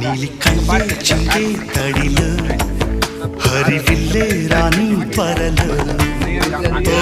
నీలి కళ్ళే చిందే తడిలో హరివిల్లే రాణి పరలో. ఓ